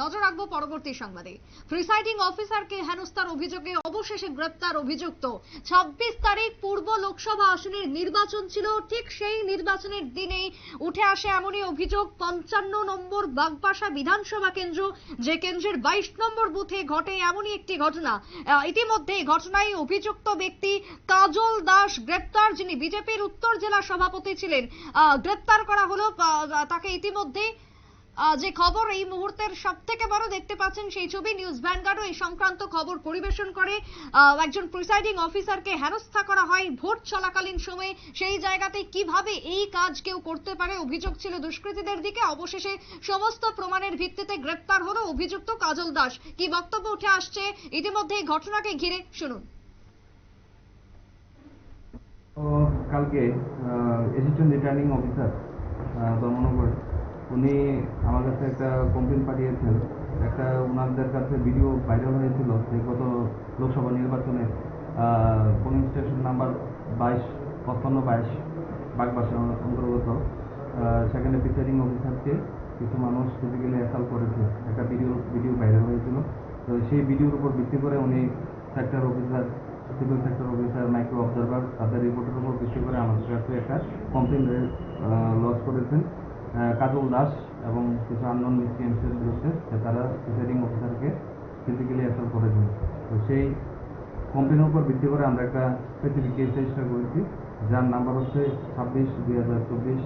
নজর রাখব পরবর্তী সংবাদে। প্রিসাইডিং অফিসারকে হেনস্থার অভিযোগে অবশেষে গ্রেপ্তার অভিযুক্ত। ছাব্বিশ তারিখ পূর্ব লোকসভা আসনের নির্বাচন ছিল, ঠিক সেই নির্বাচনের দিনেই উঠে আসে এমনই অভিযোগ, পঞ্চান্ন নম্বর বাগবাসা বিধানসভা কেন্দ্র, যে কেন্দ্রের বাইশ নম্বর বুথে ঘটে এমনই একটি ঘটনা। ইতিমধ্যে ঘটনায় অভিযুক্ত ব্যক্তি কাজল দাস গ্রেপ্তার, যিনি বিজেপির উত্তর জেলা সভাপতি ছিলেন। গ্রেপ্তার করা হলো তাকে ইতিমধ্যে যে খবর এই মুহূর্তের সব থেকে বড় দেখতে পাচ্ছেন সেই ছবি নিউজ ভ্যানগার্ডও এই সংক্রান্ত খবর পরিবেশন করে একজন প্রিসাইডিং অফিসারকে হেনস্থা করা হয় ভোট চলাকালীন সময়ে। সেই জায়গাতে কীভাবে এই কাজ কেউ করতে পারে অভিযোগ ছিল দুষ্কৃতীদের দিকে। অবশেষে সমস্ত প্রমাণের ভিত্তিতে গ্রেপ্তার হলো অভিযুক্ত কাজল দাস। কি বক্তব্য উঠে আসছে ইতিমধ্যে এই ঘটনাকে ঘিরে। শুনুন। কালকে অ্যাসিস্ট্যান্ট রিটার্নিং অফিসার উনি আমার কাছে একটা কমপ্লেন পাঠিয়েছেন। একটা ওনাদের কাছে ভিডিও ভাইরাল হয়েছিল যে গত লোকসভা নির্বাচনে পোলিং স্টেশন নাম্বার বাইশ, পঁচপান্ন বাইশ, বাগবাসা অন্তর্গত। সেখানে প্রিসাইডিং অফিসারকে কিছু মানুষ ফিজিক্যালি অ্যাসাল করেছে। একটা ভিডিও ভিডিও ভাইরাল হয়েছিল। তো সেই ভিডিওর উপর ভিত্তি করে উনি sector officer civil sector officer micro observer তাদের রিপোর্টের উপর ভিত্তি করে আমাদের কাছে একটা কমপ্লেন লঞ্চ করেছেন। কাজল দাস এবং কিছু আননোন মিসক্রিয়েন্সের বিরুদ্ধে তারা প্রিসাইডিং অফিসারকে ফিজিক্যালি অ্যাসাল্ট করেছেন তো সেই কমপ্লেনের উপর ভিত্তি করে আমরা একটা স্পেসিফিক কেস রেজিস্টার করেছি, যার নাম্বার হচ্ছে ছাব্বিশ দুই হাজার চব্বিশ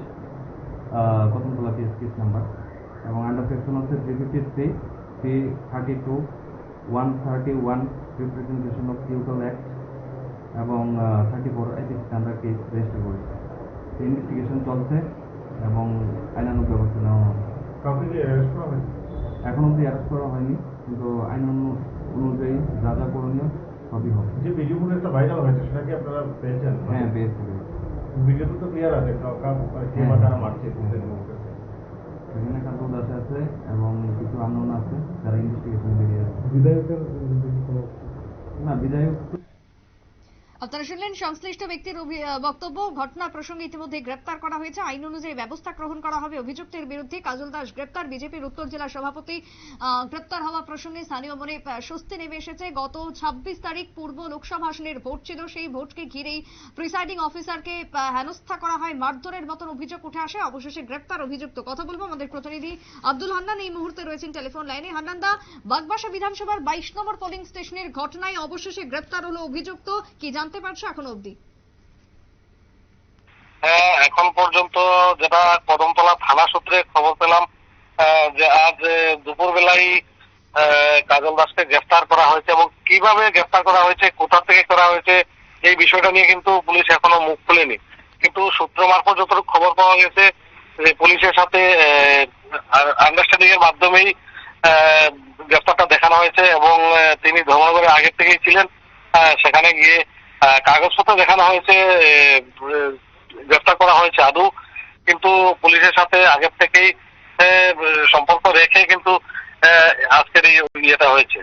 প্রথমতলা কেস কেস নাম্বার এবং আন্ডার সেকশন হচ্ছে three fifty three three thirty two one thirty one representation of people act এবং থার্টি ফোর এটিক্স আমরা কেস রেজিস্টার করেছি। ইনভেস্টিগেশন চলছে এবং আইনানুগ ব্যবস্থা নেওয়া হবে কাউকে কি অ্যারেস্ট করা হয়েছে এখন অবধি অ্যারেস্ট করা হয়নি কিন্তু আইন অনুযায়ী যা যা করণীয় সবই হবে। যে ভিডিওগুলো একটা ভাইরাল হয়েছে সেটা কি আপনারা পেয়েছেন? হ্যাঁ পেয়েছি। ভিডিওতে তো ক্লিয়ার আছে কা- হ্যাঁ। বা কারা মারছে মুখে কাজল দাস আছে এবং কিছু আননোন আছে যারা ইনভেস্টিগেশন বেরিয়ে আছে বিধায়কের না বিধায়ক আপনারা শুনলেন সংশ্লিষ্ট ব্যক্তির বক্তব্য। ঘটনা প্রসঙ্গে ইতিমধ্যে গ্রেপ্তার করা হয়েছে। আইন অনুযায়ী ব্যবস্থা গ্রহণ করা হবে অভিযুক্তের বিরুদ্ধে। কাজল দাস গ্রেপ্তার। বিজেপির উত্তর জেলা সভাপতি গ্রেপ্তার হওয়া প্রসঙ্গে স্থানীয় মনে স্বস্তি নেমে এসেছে। গত ছাব্বিশ তারিখ পূর্ব লোকসভা আসনের ভোট ছিল। সেই ভোটকে ঘিরেই প্রিসাইডিং অফিসারকে হেনস্থা করা হয়। মারধরের মতন অভিযোগ উঠে আসে। অবশেষে গ্রেপ্তার অভিযুক্ত। কথা বলব আমাদের প্রতিনিধি আব্দুল হান্নান। এই মুহূর্তে রয়েছেন টেলিফোন লাইনে। হান্নানদা, বাগবাসা বিধানসভার বাইশ নম্বর পোলিং স্টেশনের ঘটনায় অবশেষে গ্রেপ্তার হলো অভিযুক্ত। কি জানতে পারছ এখন অবধি? হ্যাঁ এখন পর্যন্ত যেটা কদমতলা থানা সূত্রে খবর পেলাম যে আজ দুপুর বেলায় কাজল দাসকে গ্রেফতার করা হয়েছে এবং কীভাবে গ্রেফতার করা হয়েছে, কোথা থেকে করা হয়েছে, এই বিষয়টা নিয়ে কিন্তু পুলিশ এখনও মুখ খুলেনি। কিন্তু সূত্র মারফত যতটুকু খবর পাওয়া গেছে, যে পুলিশের সাথে আন্ডারস্ট্যান্ডিং এর মাধ্যমেই গ্রেফতারটা দেখানো হয়েছে এবং তিনি ধর্মনগরে আগের থেকেই ছিলেন সেখানে গিয়ে কাগজপত্র দেখানো হয়েছে গ্রেফতার করা হয়েছে আদৌ কিন্তু পুলিশের সাথে আগের থেকেই সম্পর্ক রেখে কিন্তু আজকের এই ইয়েটা হয়েছে।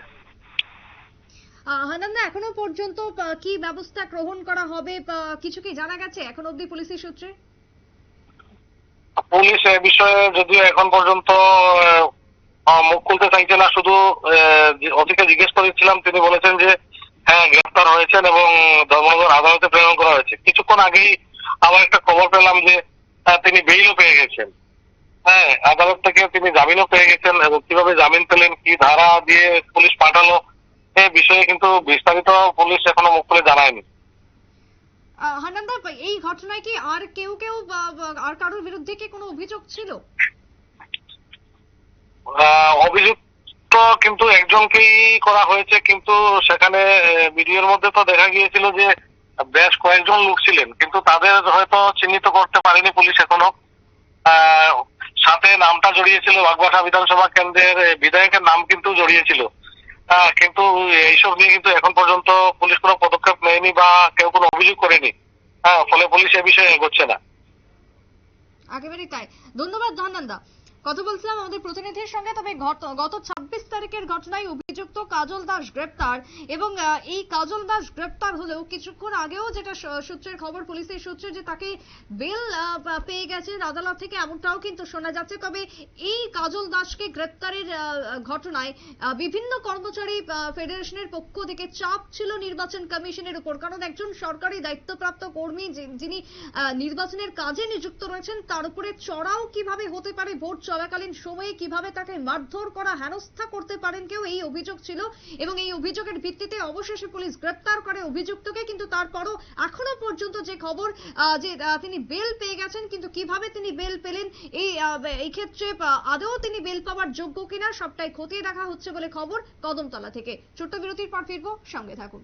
আহ, হান্নানদা এখনও পর্যন্ত কি ব্যবস্থা গ্রহণ করা হবে কিছু কি জানা গেছে এখন অবধি পুলিশের সূত্রে? পুলিশ এ বিষয়ে যদিও এখন পর্যন্ত মুখ খুলতে চাইছে না শুধু আহ, জিজ্ঞেস করেছিলাম তিনি বলেছেন যে হ্যাঁ গ্রেফতার হয়েছেন এবং ধর্মনগর আদালতে প্রেরণ করা হয়েছে। কিছুক্ষণ আগেই আবার একটা খবর পেলাম যে তিনি বেইলও পেয়ে গেছেন। হ্যাঁ আদালত থেকে তিনি জামিনও পেয়ে গেছেন এবং কীভাবে জামিন পেলেন কি ধারা দিয়ে পুলিশ পাঠালো এই বিষয়ে কিন্তু বিস্তারিত পুলিশ এখনও মুখ খুলে জানায়নি। আহ, হান্নানদা এই ঘটনায় কি আর কেউ কেউ আর কারোর বিরুদ্ধে কি কোনো অভিযোগ ছিল আহ, অভিযুক্ত কিন্তু একজনকেই করা হয়েছে, কিন্তু সেখানে ভিডিওর মধ্যে তো দেখা গিয়েছিল যে বেশ কয়েকজন লোক ছিলেন, কিন্তু তাদের হয়তো চিহ্নিত করতে পারেনি পুলিশ এখনও। সাথে নামটা জড়িয়েছিল বাগবাসা বিধানসভা কেন্দ্রের বিধায়কের নাম কিন্তু জড়িয়েছিল। কিন্তু এইসব নিয়ে কিন্তু এখন পর্যন্ত পুলিশ কোনো পদক্ষেপ নেয়নি বা কেউ কোনো অভিযোগ করেনি। হ্যাঁ ফলে পুলিশ এ বিষয়ে এগোচ্ছে না। একেবারেই তাই। ধন্যবাদ হান্নানদা কথা বলছিলাম আমাদের প্রতিনিধির সঙ্গে, তবে গত ছাব্বিশ তারিখের ঘটনায় অভিযুক্ত কাজল দাস গ্রেপ্তার এবং এই কাজল দাস গ্রেপ্তার হলেও কিছুক্ষণ আগেও যেটা সূত্রের খবর, পুলিশের সূত্রে যে তাকে বেল পেয়ে গেছে আদালত থেকে এমনটাও কিন্তু শোনা যাচ্ছে। তবে এই কাজল দাসকে গ্রেপ্তারের ঘটনায় বিভিন্ন কর্মচারী ফেডারেশনের পক্ষ থেকে চাপ ছিল নির্বাচন কমিশনের উপর। কারণ একজন সরকারি দায়িত্বপ্রাপ্ত কর্মী যিনি নির্বাচনের কাজে নিযুক্ত রয়েছেন, তার উপরে চড়াও কীভাবে হতে পারে, ভোট চলাকালীন সময়ে কীভাবে তাকে মারধর করা, হেনস্থা করতে পারেন কেউ, এই অভিযোগ ছিল। এবং এই অভিযোগের ভিত্তিতে অবশেষে পুলিশ গ্রেপ্তার করে অভিযুক্তকে। কিন্তু তারপরও এখনও পর্যন্ত যে খবর যে তিনি বেল পেয়ে গেছেন, কিন্তু কীভাবে তিনি বেল পেলেন, এই এই ক্ষেত্রে আদৌ তিনি বেল পাওয়ার যোগ্য কিনা, সবটাই খতিয়ে দেখা হচ্ছে বলে খবর কদমতলা থেকে। ছোট্ট বিরতির পর ফিরবো, সঙ্গে থাকুন।